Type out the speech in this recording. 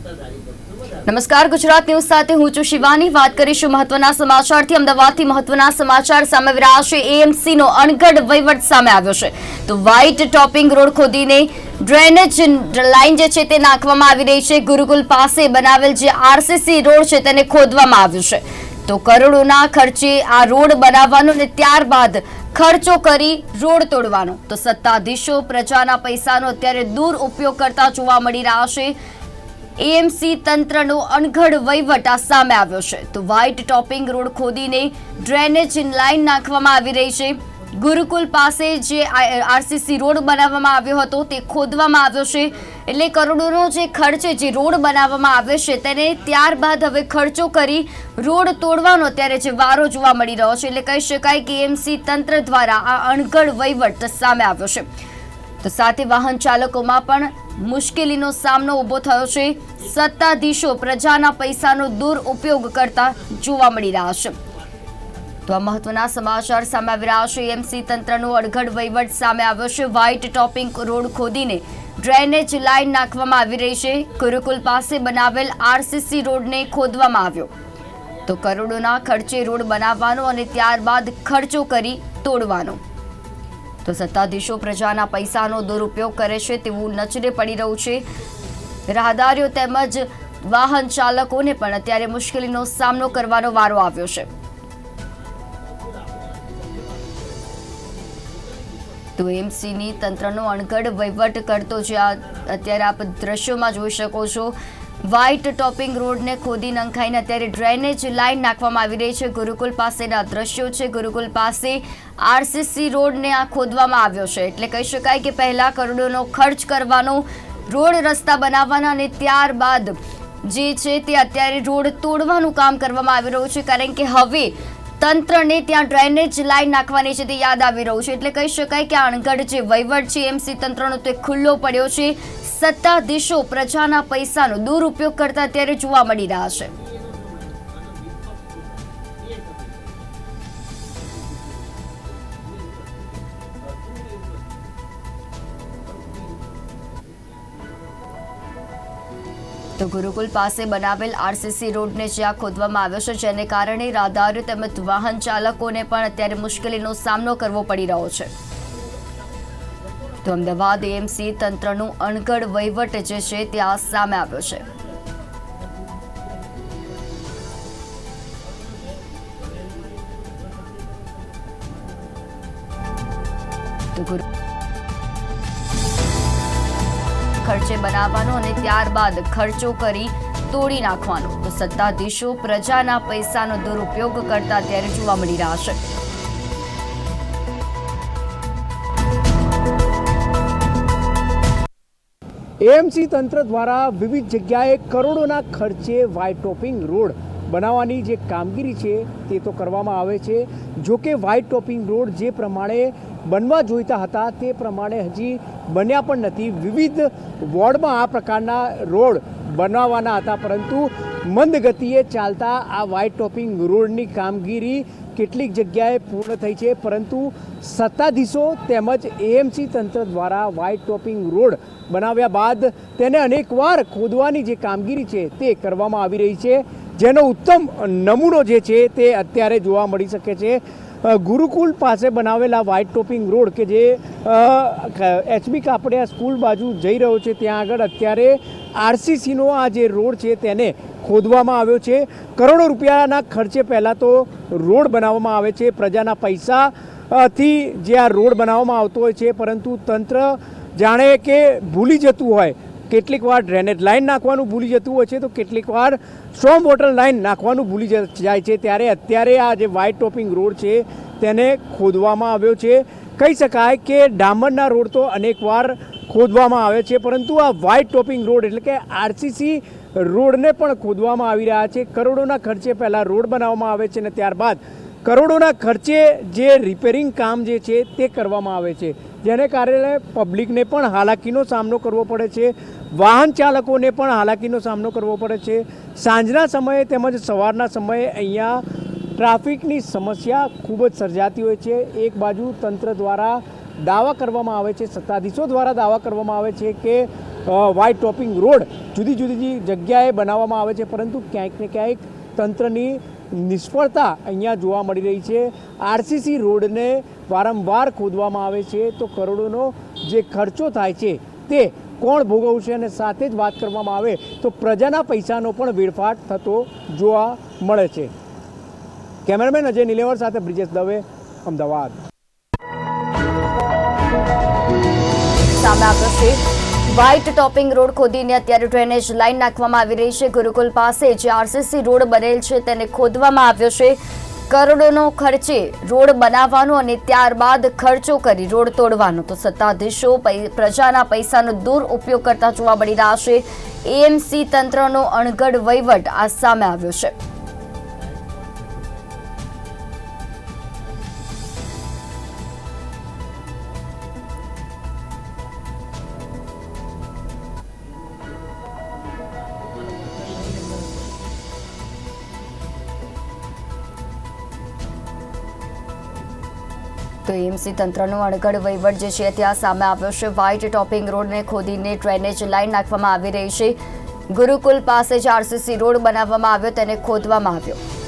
નમસ્કાર, ગુજરાત ન્યૂઝ સાથે હું છું શિવાની. વાત કરીશું મહત્વના સમાચારથી. અમદાવાદથી મહત્વના સમાચાર સામે રહ્યા છે. એએમસી નો અણઘડ વહીવટ સામે આવ્યો છે. તો વ્હાઇટ ટોપિંગ રોડ ખોદીને ડ્રેનેજ લાઇન જે છે તે નાખવામાં આવી રહી છે. ગુરુકુલ પાસે બનાવેલ જે આરસીસી રોડ છે તેને ખોદવામાં આવ્યું છે. તો કરોડોના ખર્ચે આ રોડ બનાવવાનો અને ત્યારબાદ ખર્ચો કરી રોડ તોડવાનો. તો સત્તાધીશો પ્રજાના પૈસાનો અત્યારે દૂર ઉપયોગ કરતા જોવા મળી રહ્યા છે. એએમસી તંત્રનો અણઘડ વહીવટ આ સામે આવ્યો છે. તો વ્હાઇટ ટોપિંગ રોડ ખોદીને ડ્રેનેજ લાઇન નાખવામાં આવી રહી છે. ગુરુકુલ પાસે જે આરસીસી રોડ બનાવવામાં આવ્યો હતો તે ખોદવામાં આવ્યો છે. એટલે કરોડોનો જે ખર્ચે જે રોડ બનાવવામાં આવ્યો છે, તેને ત્યારબાદ હવે ખર્ચો કરી રોડ તોડવાનો અત્યારે જે વારો જોવા મળી રહ્યો છે. એટલે કહી શકાય કે એમસી તંત્ર દ્વારા આ અણઘડ વહીવટ સામે આવ્યો છે. તો સાથે વાહન ચાલકોમાં પણ મુશ્કેલીનો સામનો ઊભો થયો છે. સત્તાધીશો પ્રજાના પૈસાનો દુરુપયોગ કરતા જોવા મળી રહ્યા છે. તો આ મહત્વના સમાચાર સામે આવી રહ્યા છે. એમસી તંત્રનો અડઘડ વહીવટ સામે આવ્યો છે. વ્હાઇટ ટોપિંગ રોડ ખોદીને ડ્રેનેજ લાઇન નાખવામાં આવી રહી છે. ગુરુકુલ પાસે બનાવેલ આરસીસી રોડને ખોદવામાં આવ્યો. તો કરોડોના ખર્ચે રોડ બનાવવાનો અને ત્યારબાદ ખર્ચો કરી તોડવાનો. તો સત્તાધીશો પ્રજાના પૈસાનો દુરુપયોગ કરે છે તેવું નજરે પડી રહ્યું છે. રાહદારીઓ તેમજ વાહન ચાલકોને પણ અત્યારે મુશ્કેલીનો સામનો કરવાનો વારો આવ્યો છે. તો એમસીની તંત્રનો અણઘડ વહીવટ કરતો જે અત્યારે આપ દ્રશ્યોમાં જોઈ શકો છો. વ્હાઇટ ટોપિંગ રોડને ખોદી નંખાઈને અત્યારે ડ્રેનેજ લાઇન નાખવામાં આવી રહી છે. ગુરુકુલ પાસેના દ્રશ્યો છે. ગુરુકુલ પાસે આરસીસી રોડને આ ખોદવામાં આવ્યો છે. એટલે કહી શકાય કે પહેલાં કરોડોનો ખર્ચ કરવાનો, રોડ રસ્તા બનાવવાના અને ત્યારબાદ જે છે તે અત્યારે રોડ તોડવાનું કામ કરવામાં આવી રહ્યું છે. કારણ કે હવે તંત્રને ત્યાં ડ્રેનેજ લાઇન નાખવાની છે તે યાદ આવી રહ્યું છે. એટલે કહી શકાય કે આ અણઘડ જે વહીવટ છે, એમસી તંત્રનો તે ખુલ્લો પડ્યો છે. સત્તાધીશો પ્રજાના પૈસાનો દુરુપયોગ કરતા અત્યારે જોવા મળી રહ્યા છે. તો ગુરુકુલ પાસે બનાવેલ આરસીસી રોડને જ્યાં ખોદવામાં આવ્યો છે, જેને કારણે રાહદારીઓ તેમજ વાહન ચાલકોને પણ અત્યારે મુશ્કેલીનો સામનો કરવો પડી રહ્યો છે. તો અમદાવાદ એમસી તંત્રનું અણઘડ વહીવટ જે છે ત્યાં સામે આવ્યો છે. ગુરુ ખર્ચે બનાવવાનો અને ત્યારબાદ ખર્ચો કરી તોડી નાખવાનો. તો સત્તાધીશો પ્રજાના પૈસાનો દુરુપયોગ કરતા ત્યારે જોવા મળી રહ્યા છે. એએમસી તંત્ર દ્વારા વિવિધ જગ્યાએ કરોડોના ખર્ચે વ્હાઇટ ટોપિંગ રોડ બનાવવાની જે કામગીરી છે તે તો કરવામાં આવે છે. જો કે વાઇટ ટોપિંગ રોડ જે પ્રમાણે બનવા જોઈતા હતા તે પ્રમાણે હજી બન્યા પણ નથી. વિવિધ વોર્ડમાં આ પ્રકારના રોડ બનાવવાના હતા, પરંતુ મંદ ગતિએ ચાલતા આ વ્હાઇટ ટોપિંગ રોડની કામગીરી કેટલીક જગ્યાએ પૂર્ણ થઈ છે, પરંતુ સત્તાધીશો તેમજ એએમસી તંત્ર દ્વારા વ્હાઇટ ટોપિંગ રોડ બનાવ્યા બાદ તેને અનેકવાર ખોદવાની જે કામગીરી છે તે કરવામાં આવી રહી છે. જેનો ઉત્તમ નમૂનો જે છે તે અત્યારે જોવા મળી શકે છે. ગુરુકુલ પાસે બનાવેલા વ્હાઇટ ટોપિંગ રોડ કે જે એચબી કાપડિયા સ્કૂલ બાજુ જઈ રહ્યો છે, ત્યાં આગળ અત્યારે આરસીસીનો આ જે રોડ છે તેને ખોદવામાં આવ્યો છે. કરોડો રૂપિયાના ખર્ચે પહેલાં તો રોડ બનાવવામાં આવે છે, પ્રજાના પૈસા થી જે આ રોડ બનાવવામાં આવતો હોય છે, પરંતુ તંત્ર જાણે કે ભૂલી જતું હોય કેટલીક વાર ડ્રેનેજ લાઇન નાખવાનું ભૂલી જતું હોય છે, તો કેટલીક વાર સ્ટ્રોમ વોટર લાઇન નાખવાનું ભૂલી જાય છે. ત્યારે અત્યારે આ જે વ્હાઇટ ટોપિંગ રોડ છે, તેને ખોદવામાં આવ્યો છે. કહી શકાય કે ડામરના રોડ તો અનેકવાર ખોદવામાં આવે છે, પરંતુ આ વ્હાઇટ ટોપિંગ રોડ એટલે કે આરસીસી રોડને પણ ખોદવામાં આવી રહ્યા છે. કરોડોના ખર્ચે પહેલાં રોડ બનાવવામાં આવે છે અને ત્યારબાદ કરોડોના ખર્ચે જે રિપેરિંગ કામ જે છે, તે કરવામાં આવે છે. જેને કારણે પબ્લિકને પણ હાલાકીનો સામનો કરવો પડે છે, વાહન ચાલકોને પણ હાલાકીનો સામનો કરવો પડે છે. સાંજના સમયે તેમજ સવારના સમયે અહીંયા ટ્રાફિકની સમસ્યા ખૂબ જ સર્જાતી હોય છે. એક બાજુ તંત્ર દ્વારા દાવા કરવામાં આવે છે, સત્તાધીશો દ્વારા દાવા કરવામાં આવે છે કે વાઇટ ટોપિંગ રોડ જુદી જુદી જગ્યાએ બનાવવામાં આવે છે, પરંતુ ક્યાંક ને ક્યાંક તંત્રની નિષ્ફળતા અહીંયા જોવા મળી રહી છે. આરસીસી રોડને વારંવાર ખોદવામાં આવે છે. તો કરોડોનો જે ખર્ચો થાય છે તે કોણ ભોગવશે અને સાથે જ વાત કરવામાં આવે તો પ્રજાના પૈસાનો પણ વેડફાટ થતો જોવા મળે છે. કેમેરામેન અજય નિલેવર સાથે બ્રિજેશ દવે, અમદાવાદ. સામે વ્હાઇટ ટોપિંગ રોડ ખોદીને અત્યારે ડ્રેનેજ લાઇન નાખવામાં આવી રહી છે. ગુરુકુલ પાસે જે આરસીસી રોડ બનેલ છે તેને ખોદવામાં આવ્યો છે. કરોડોનો ખર્ચે રોડ બનાવવાનો અને ત્યારબાદ ખર્ચો કરી રોડ તોડવાનો. તો સત્તાધીશો પ્રજાના પૈસાનો દુરુપયોગ કરતા જોવા મળી રહ્યા છે. એએમસી તંત્રનો અણઘડ વહીવટ આ સામે આવ્યો છે. તો એમસી તંત્રનો અણઘડ વહીવટ જે છે ત્યાં સામે આવ્યો છે. વ્હાઇટ ટોપિંગ રોડને ખોદીને ડ્રેનેજ લાઇન નાખવામાં આવી રહી છે. ગુરુકુલ પાસે જ આરસીસી રોડ બનાવવામાં આવ્યો, તેને ખોદવામાં આવ્યો.